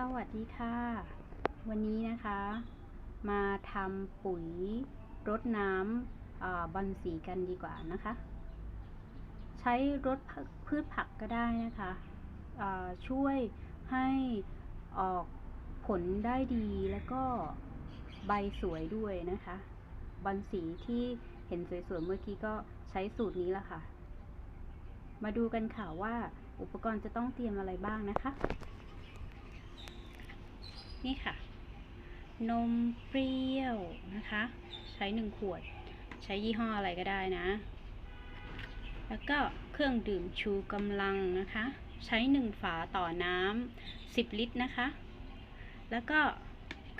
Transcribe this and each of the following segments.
สวัสดีค่ะ วันนี้นะคะ มาทำปุ๋ยรดน้ำบอนสีกันดีกว่านะคะ ใช้รดพืชผักก็ได้นะคะช่วยให้ออกผลได้ดีแล้วก็ใบสวยด้วยนะคะบอนสีที่เห็นสวยๆเมื่อกี้ก็ใช้สูตรนี้ละค่ะ มาดูกันค่ะว่าอุปกรณ์จะต้องเตรียมอะไรบ้างนะคะ นี่ค่ะ นมเปรี้ยวนะคะ ใช้หนึ่งขวด ใช้ยี่ห้ออะไรก็ได้นะ แล้วก็เครื่องดื่มชูกำลังนะคะ ใช้หนึ่งฝาต่อน้ำสิบลิตรนะคะ แล้วก็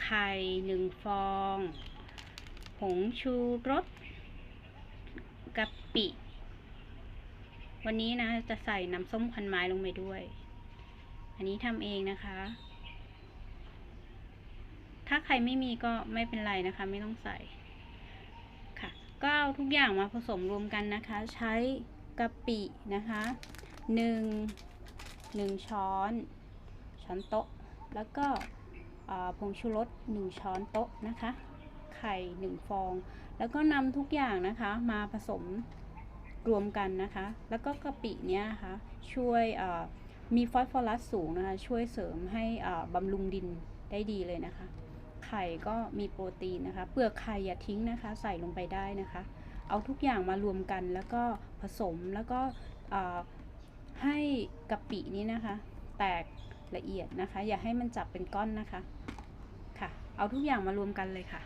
ไข่หนึ่งฟองผงชูรสกะปิ วันนี้นะจะใส่น้ำส้มควันไม้ลงไปด้วย อันนี้ทำเองนะคะ ถ้าใครไม่มีก็ไม่เป็นไรนะคะ ไม่ต้องใส่ค่ะ ก็เอาทุกอย่างมาผสมรวมกันนะคะ ใช้กะปินะคะหนึ่งหนึ่งช้อน ช้อนโต๊ะ แล้วก็ผงชูรสหนึ่งช้อนโต๊ะนะคะ ไข่หนึ่งฟอง แล้วก็นำทุกอย่างนะคะมาผสมรวมกันนะคะ แล้วก็กะปิเนี้ยนะคะช่วยมีฟอสฟอรัสสูงนะคะ ช่วยเสริมให้บำรุงดินได้ดีเลยนะคะ ไข่ก็มีโปรตีนนะคะ เปลือกไข่อย่าทิ้งนะคะ ใส่ลงไปได้นะคะ เอาทุกอย่างมารวมกันแล้วก็ผสมแล้วก็ให้กะปินี้นะคะ แตกละเอียดนะคะ อย่าให้มันจับเป็นก้อนนะคะค่ะ เอาทุกอย่างมารวมกันเลยค่ะ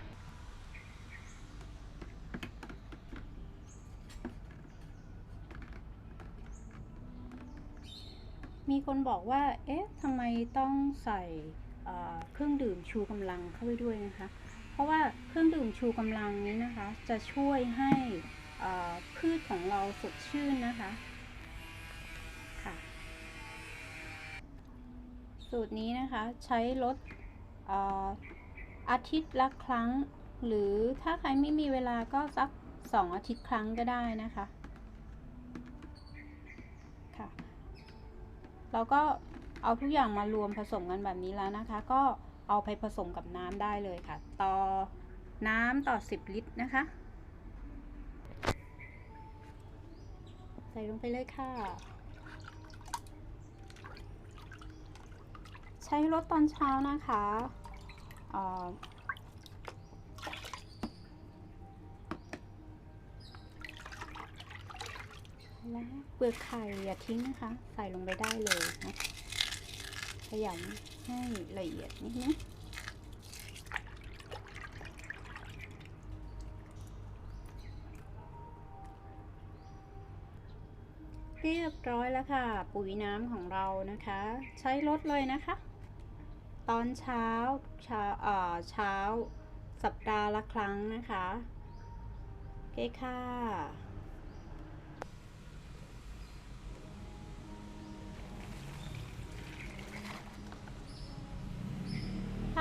มีคนบอกว่า เอ๊ะ ทำไมต้องใส่ เครื่องดื่มชูกำลังเข้าไปด้วยนะคะ เพราะว่าเครื่องดื่มชูกำลังนี้นะคะ จะช่วยให้พืชของเราสดชื่นนะคะค่ะสูตรนี้นะคะใช้ลดออาทิตย์ละครั้ง หรือถ้าใครไม่มีเวลาก็สักสองอาทิตย์ครั้งก็ได้นะคะค่ะเราก็ เอาทุกอย่างมารวมผสมกันแบบนี้แล้วนะคะ ก็เอาไปผสมกับน้ำได้เลยค่ะ ต่อน้ำต่อ 10 ลิตรนะคะ ใส่ลงไปเลยค่ะ ใช้รถตอนเช้านะคะและเปลือกไข่อย่าทิ้งนะคะ ใส่ลงไปได้เลยนะ ขยำให้ละเอียดนิดนึงเรียบร้อยแล้วค่ะ ปุ๋ยน้ำของเรานะคะ ใช้รถเลยนะคะ ตอนเช้าเช้าเอ่อเช้า สัปดาห์ละครั้งนะคะ โอเคค่ะ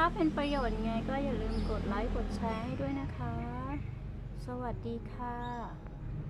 ถ้าเป็นประโยชน์ไงก็อย่าลืมกดไลค์กดแชร์ให้ด้วยนะคะ สวัสดีค่ะ